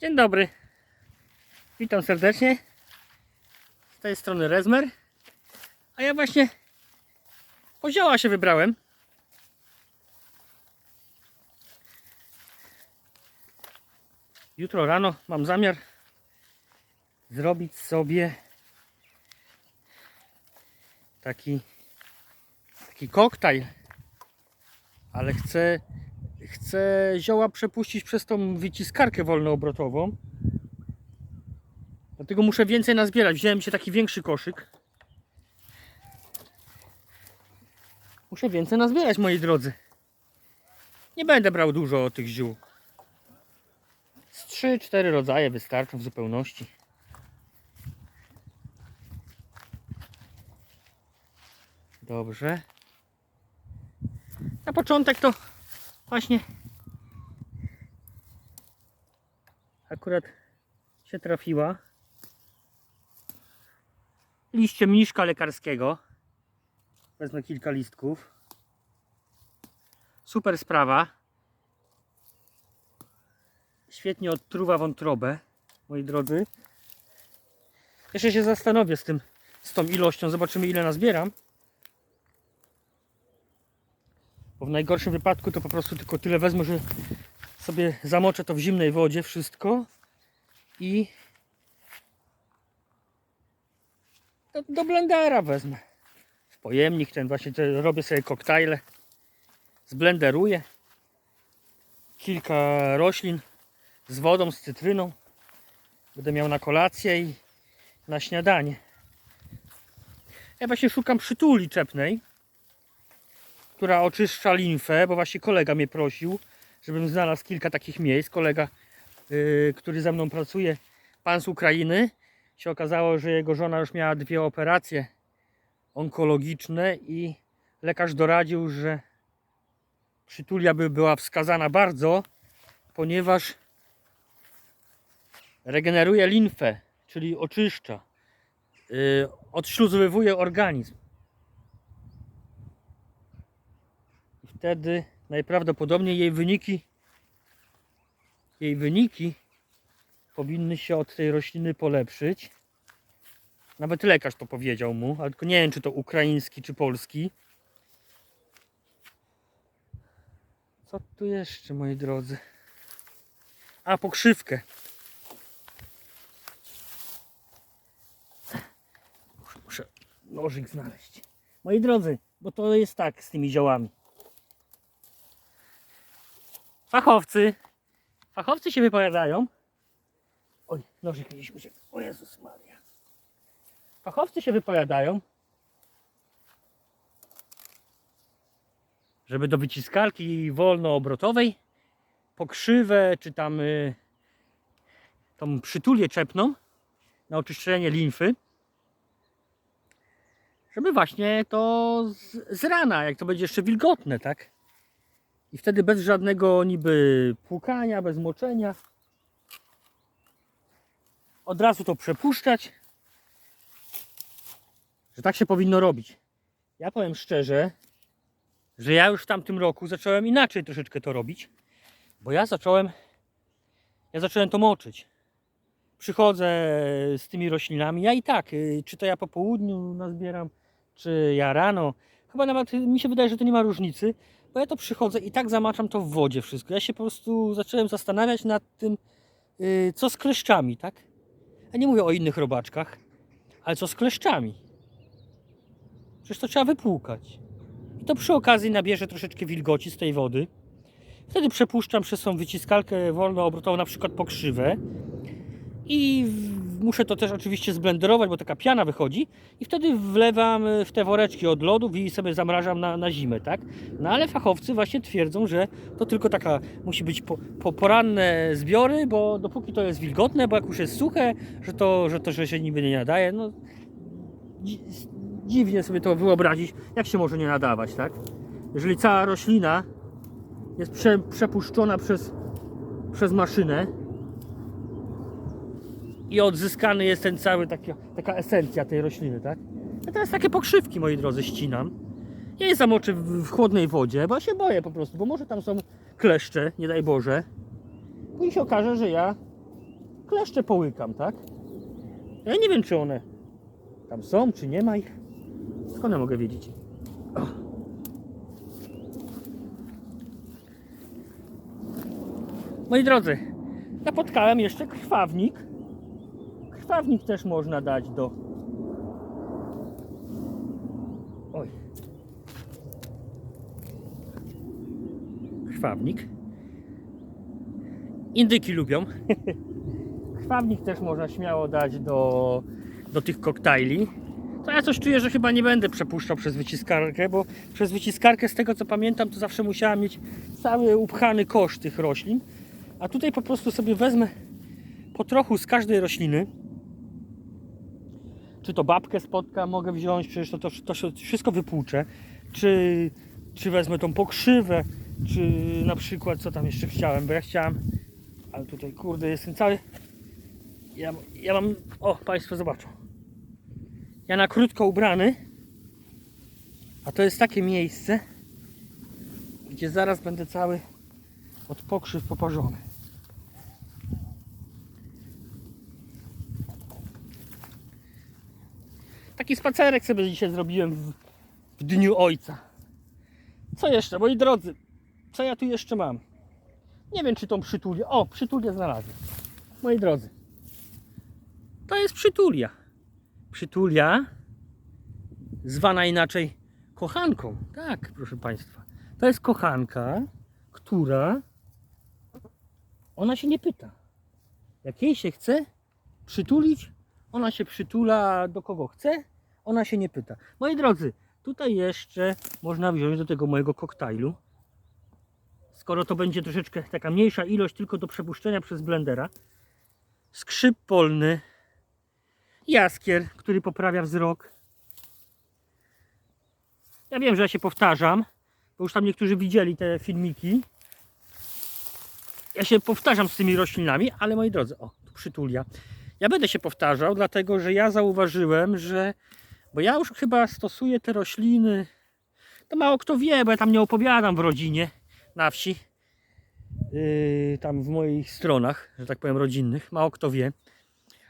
Dzień dobry. Witam serdecznie. Z tej strony Rezmer. A ja właśnie po zioła się wybrałem. Jutro rano mam zamiar zrobić sobie taki taki koktajl. Ale chcę chcę zioła przepuścić przez tą wyciskarkę wolnoobrotową. Dlatego muszę więcej nazbierać. Wziąłem się taki większy koszyk. Muszę więcej nazbierać, moi drodzy. Nie będę brał dużo tych ziół. Z 3-4 rodzaje wystarczą w zupełności. Dobrze. Na początek to właśnie. Akurat się trafiła. Liście mniszka lekarskiego. Wezmę kilka listków. Super sprawa. Świetnie odtruwa wątrobę moi drodzy. Jeszcze się zastanowię z tym z tą ilością. Zobaczymy ile nazbieram bo w najgorszym wypadku to po prostu tylko tyle wezmę, że sobie zamoczę to w zimnej wodzie wszystko i do, do blendera wezmę. W pojemnik ten właśnie robię sobie koktajle. Zblenderuję. Kilka roślin z wodą, z cytryną. Będę miał na kolację i na śniadanie. Ja właśnie szukam przytuli czepnej która oczyszcza limfę, bo właśnie kolega mnie prosił, żebym znalazł kilka takich miejsc. Kolega, yy, który ze mną pracuje, pan z Ukrainy, się okazało, że jego żona już miała dwie operacje onkologiczne i lekarz doradził, że przytulia by była wskazana bardzo, ponieważ regeneruje limfę, czyli oczyszcza, yy, odśluzowywuje organizm. Wtedy najprawdopodobniej jej wyniki jej wyniki powinny się od tej rośliny polepszyć. Nawet lekarz to powiedział mu, ale tylko nie wiem czy to ukraiński czy polski. Co tu jeszcze moi drodzy? A pokrzywkę. Muszę, nożyk znaleźć. Moi drodzy, bo to jest tak z tymi ziołami. Fachowcy. Fachowcy się wypowiadają. Oj, nożyk gdzieś uciekł. O Jezus Maria. Fachowcy się wypowiadają, żeby do wyciskarki wolnoobrotowej pokrzywę, czy tam y, tą przytulię czepną na oczyszczenie limfy, żeby właśnie to z, z rana, jak to będzie jeszcze wilgotne, tak? I wtedy bez żadnego niby płukania, bez moczenia. Od razu to przepuszczać. Że tak się powinno robić. Ja powiem szczerze, że ja już w tamtym roku zacząłem inaczej troszeczkę to robić. Bo ja zacząłem ja zacząłem to moczyć. Przychodzę z tymi roślinami. Ja i tak, y, czy to ja po południu nazbieram, czy ja rano. Chyba nawet mi się wydaje, że to nie ma różnicy bo ja to przychodzę i tak zamaczam to w wodzie wszystko. Ja się po prostu zacząłem zastanawiać nad tym, yy, co z kleszczami, tak? Ja nie mówię o innych robaczkach, ale co z kleszczami? Przecież to trzeba wypłukać. I to przy okazji nabierze troszeczkę wilgoci z tej wody. Wtedy przepuszczam przez tą wyciskalkę wolnoobrotową, na przykład pokrzywę. I muszę to też oczywiście zblenderować, bo taka piana wychodzi. I wtedy wlewam y, w te woreczki od lodów i sobie zamrażam na, na zimę, tak? No ale fachowcy właśnie twierdzą, że to tylko taka musi być po, po poranne zbiory, bo dopóki to jest wilgotne, bo jak już jest suche, że to, że to że się niby nie nadaje. No, dzi- dziwnie sobie to wyobrazić, jak się może nie nadawać, tak? Jeżeli cała roślina jest prze, przepuszczona przez, przez maszynę, i odzyskany jest ten cały taki, taka esencja tej rośliny, tak? Ja teraz takie pokrzywki, moi drodzy, ścinam. Ja je zamoczę w, w chłodnej wodzie, bo się boję po prostu, bo może tam są kleszcze, nie daj Boże. Później się okaże, że ja kleszcze połykam, tak? Ja nie wiem, czy one tam są, czy nie ma ich. Skąd ja mogę wiedzieć? O. Moi drodzy, napotkałem jeszcze krwawnik. Krwawnik też można dać do. Oj. Krwawnik. Indyki lubią. Krwawnik też można śmiało dać do, do tych koktajli. To ja coś czuję, że chyba nie będę przepuszczał przez wyciskarkę, bo przez wyciskarkę, z tego co pamiętam, to zawsze musiałem mieć cały upchany kosz tych roślin. A tutaj po prostu sobie wezmę po trochu z każdej rośliny. Czy to babkę spotka mogę wziąć, przecież to, to, to wszystko wypłuczę. Czy, czy wezmę tą pokrzywę, czy na przykład co tam jeszcze chciałem, bo ja chciałem, ale tutaj kurde jestem cały. Ja, ja mam, o Państwo zobaczą. Ja na krótko ubrany, a to jest takie miejsce, gdzie zaraz będę cały od pokrzyw poparzony. Taki spacerek sobie dzisiaj zrobiłem w, w dniu ojca. Co jeszcze, moi drodzy? Co ja tu jeszcze mam? Nie wiem, czy tą przytulię. O, przytulię znalazłem. Moi drodzy, to jest przytulia. Przytulia, zwana inaczej kochanką. Tak, proszę Państwa. To jest kochanka, która ona się nie pyta. Jak jej się chce przytulić, ona się przytula do kogo chce, ona się nie pyta. Moi drodzy, tutaj jeszcze można wziąć do tego mojego koktajlu. Skoro to będzie troszeczkę taka mniejsza ilość, tylko do przepuszczenia przez blendera. Skrzyp polny, jaskier, który poprawia wzrok. Ja wiem, że ja się powtarzam, bo już tam niektórzy widzieli te filmiki. Ja się powtarzam z tymi roślinami, ale moi drodzy, o, tu przytulia. Ja będę się powtarzał, dlatego że ja zauważyłem, że. Bo ja już chyba stosuję te rośliny. To mało kto wie, bo ja tam nie opowiadam w rodzinie na wsi. Yy, tam w moich stronach, że tak powiem, rodzinnych. Mało kto wie.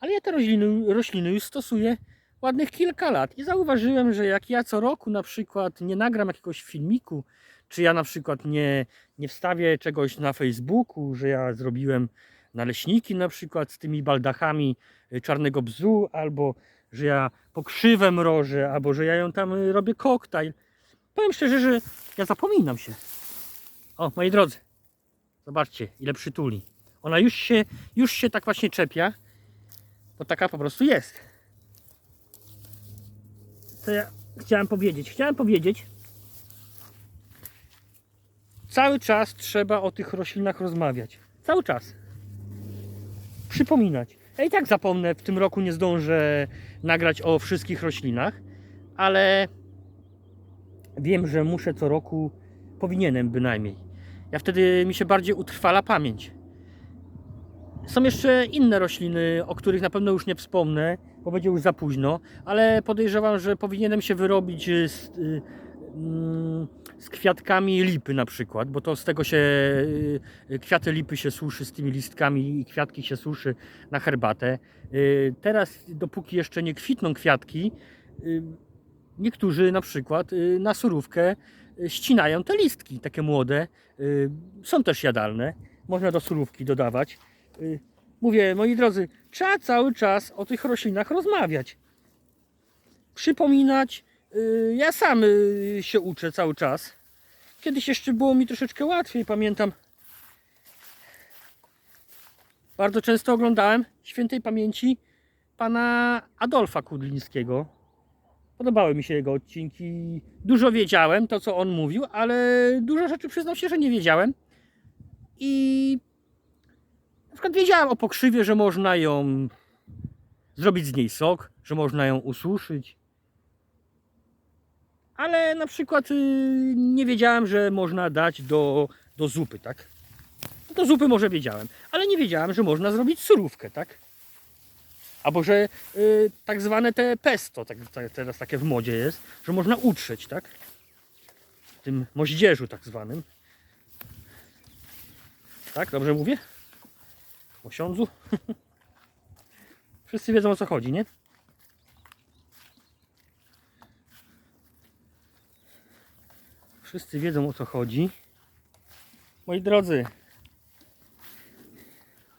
Ale ja te rośliny, rośliny już stosuję ładnych kilka lat i zauważyłem, że jak ja co roku na przykład nie nagram jakiegoś filmiku, czy ja na przykład nie, nie wstawię czegoś na Facebooku, że ja zrobiłem naleśniki na przykład z tymi baldachami y, czarnego bzu, albo że ja pokrzywę mrożę, albo że ja ją tam y, robię koktajl. Powiem szczerze, że ja zapominam się. O, moi drodzy, zobaczcie ile przytuli. Ona już się, już się tak właśnie czepia, bo taka po prostu jest. Co ja chciałem powiedzieć? Chciałem powiedzieć, cały czas trzeba o tych roślinach rozmawiać. Cały czas. Przypominać. Ja i tak zapomnę, w tym roku nie zdążę nagrać o wszystkich roślinach, ale wiem, że muszę co roku, powinienem bynajmniej. Ja wtedy mi się bardziej utrwala pamięć. Są jeszcze inne rośliny, o których na pewno już nie wspomnę, bo będzie już za późno, ale podejrzewam, że powinienem się wyrobić z, y, z kwiatkami lipy na przykład, bo to z tego się y, kwiaty lipy się suszy z tymi listkami i kwiatki się suszy na herbatę. Y, Teraz, dopóki jeszcze nie kwitną kwiatki, y, niektórzy na przykład y, na surówkę y, ścinają te listki, takie młode. Y, Są też jadalne, można do surówki dodawać. Y, Mówię, moi drodzy, trzeba cały czas o tych roślinach rozmawiać. Przypominać. Y, Ja sam y, się uczę cały czas. Kiedyś jeszcze było mi troszeczkę łatwiej, pamiętam. Bardzo często oglądałem świętej pamięci pana Adolfa Kudlińskiego. Podobały mi się jego odcinki. Dużo wiedziałem, to co on mówił, ale dużo rzeczy przyznam się, że nie wiedziałem. I na przykład wiedziałem o pokrzywie, że można ją zrobić z niej sok, że można ją ususzyć. Ale na przykład y, nie wiedziałem, że można dać do, do zupy, tak? No Do zupy może wiedziałem, ale nie wiedziałem, że można zrobić surówkę, tak? Albo że y, tak zwane te pesto, tak, teraz takie w modzie jest, że można utrzeć, tak? W tym moździerzu tak zwanym. Tak, dobrze mówię? Osiądzu. Wszyscy wiedzą o co chodzi, nie? Wszyscy wiedzą o co chodzi. Moi drodzy,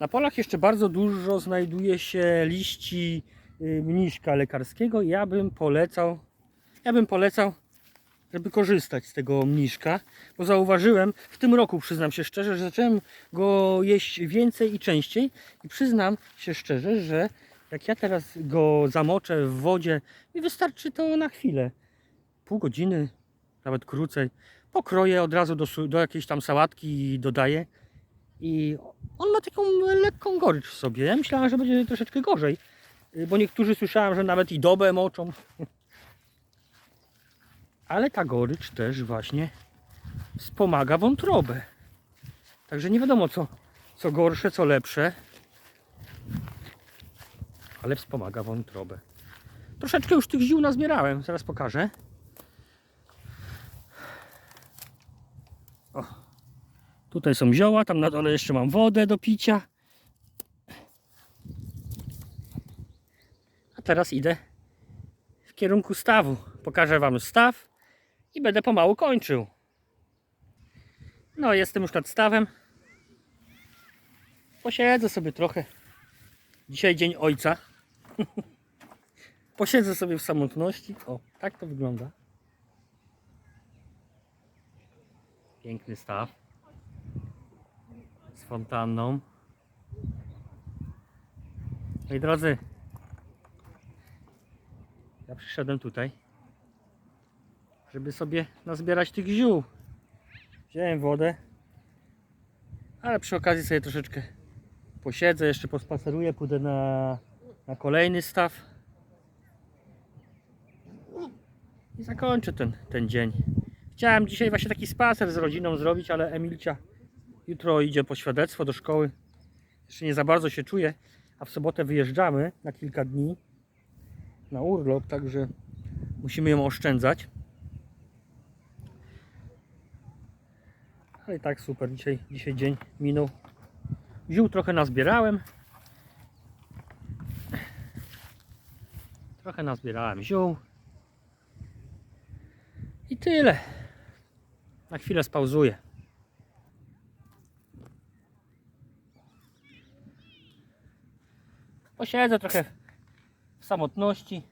na polach jeszcze bardzo dużo znajduje się liści y, mniszka lekarskiego. Ja bym polecał, ja bym polecał, żeby korzystać z tego mniszka, bo zauważyłem, w tym roku przyznam się szczerze, że zacząłem go jeść więcej i częściej i przyznam się szczerze, że jak ja teraz go zamoczę w wodzie i wystarczy to na chwilę, pół godziny, nawet krócej, pokroję od razu do, do jakiejś tam sałatki i dodaję i on ma taką lekką gorycz w sobie. Ja myślałem, że będzie troszeczkę gorzej, y, bo niektórzy słyszałem, że nawet i dobę moczą. Ale ta gorycz też właśnie wspomaga wątrobę. Także nie wiadomo co, co gorsze, co lepsze. Ale wspomaga wątrobę. Troszeczkę już tych ziół nazbierałem, zaraz pokażę. Tutaj są zioła, tam na dole jeszcze mam wodę do picia. A teraz idę w kierunku stawu. Pokażę Wam staw i będę pomału kończył. No, jestem już nad stawem. Posiedzę sobie trochę. Dzisiaj dzień ojca. Posiedzę sobie w samotności. O, tak to wygląda. Piękny staw. Z fontanną. Moi drodzy, ja przyszedłem tutaj, żeby sobie nazbierać tych ziół. Wziąłem wodę, ale przy okazji sobie troszeczkę posiedzę, jeszcze pospaceruję, pójdę na, na kolejny staw i zakończę ten, ten dzień. Chciałem dzisiaj właśnie taki spacer z rodziną zrobić, ale Emilcia jutro idzie po świadectwo do szkoły. Jeszcze nie za bardzo się czuje, a w sobotę wyjeżdżamy na kilka dni na urlop, także musimy ją oszczędzać. Ale i tak super, dzisiaj, dzisiaj dzień minął. Ziół trochę nazbierałem. Trochę nazbierałem ziół. I tyle. Na chwilę spauzuję. Posiedzę trochę w samotności.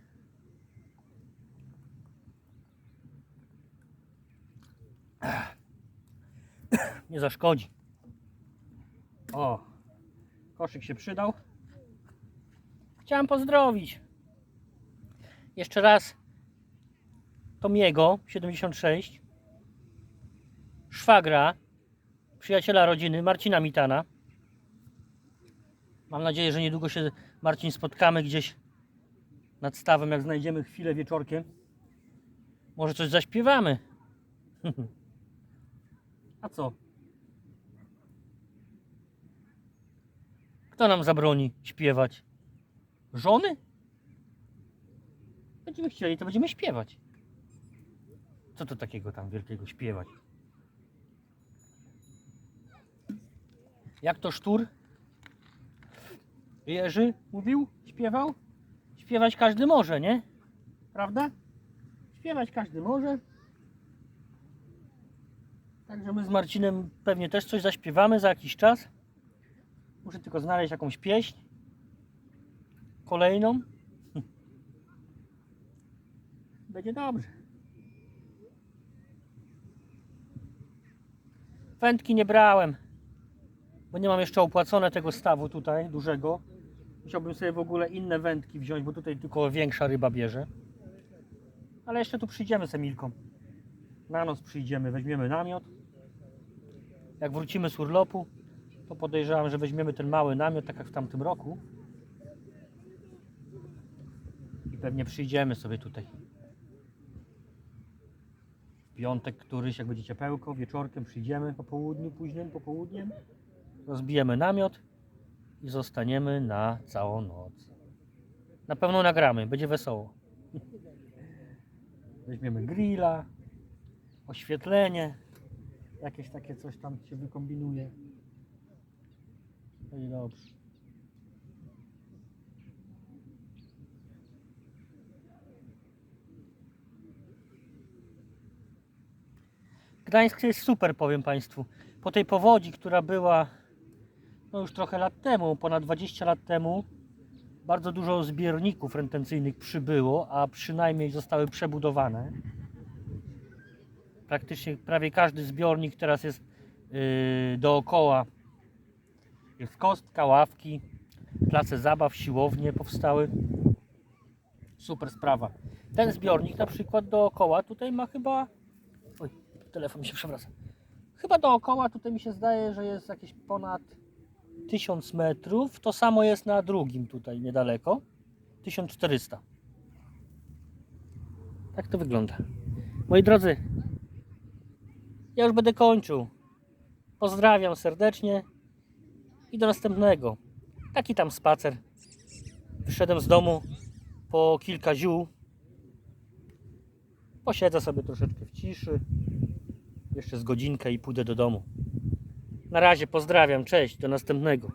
Nie zaszkodzi. O, koszyk się przydał. Chciałem pozdrowić. Jeszcze raz Tomiego 76, szwagra, przyjaciela rodziny Marcina Mitana. Mam nadzieję, że niedługo się Marcin spotkamy gdzieś nad stawem, jak znajdziemy chwilę wieczorkiem. Może coś zaśpiewamy. A co? Kto nam zabroni śpiewać? Żony? Będziemy chcieli, to będziemy śpiewać. Co to takiego tam wielkiego śpiewać? Jak to sztur? Jerzy mówił? Śpiewał? Śpiewać każdy może, nie? Prawda? Śpiewać każdy może. Także my z Marcinem pewnie też coś zaśpiewamy za jakiś czas. Muszę tylko znaleźć jakąś pieśń. Kolejną. Będzie dobrze. Wędki nie brałem, bo nie mam jeszcze opłacone tego stawu tutaj, dużego. Musiałbym sobie w ogóle inne wędki wziąć, bo tutaj tylko większa ryba bierze. Ale jeszcze tu przyjdziemy z Emilką. Na noc przyjdziemy, weźmiemy namiot. Jak wrócimy z urlopu, to podejrzewam, że weźmiemy ten mały namiot, tak jak w tamtym roku. I pewnie przyjdziemy sobie tutaj. W piątek któryś, jak będzie ciepełko, wieczorkiem przyjdziemy po południu, późnym popołudniem rozbijemy namiot i zostaniemy na całą noc. Na pewno nagramy, będzie wesoło. Weźmiemy grilla, oświetlenie, jakieś takie coś tam się wykombinuje. No będzie dobrze. Gdańsk jest super, powiem Państwu. Po tej powodzi, która była no już trochę lat temu, ponad 20 lat temu, bardzo dużo zbiorników retencyjnych przybyło, a przynajmniej zostały przebudowane. Praktycznie prawie każdy zbiornik teraz jest yy, dookoła. Jest kostka, ławki, place zabaw, siłownie powstały. Super sprawa. Ten zbiornik na przykład dookoła tutaj ma chyba. Oj, telefon mi się przewraca. Chyba dookoła tutaj mi się zdaje, że jest jakieś ponad 1000 metrów. To samo jest na drugim tutaj niedaleko. 1400. Tak to wygląda. Moi drodzy, ja już będę kończył. Pozdrawiam serdecznie i do następnego. Taki tam spacer. Wyszedłem z domu po kilka ziół. Posiedzę sobie troszeczkę w ciszy. Jeszcze z godzinkę i pójdę do domu. Na razie pozdrawiam, cześć, do następnego.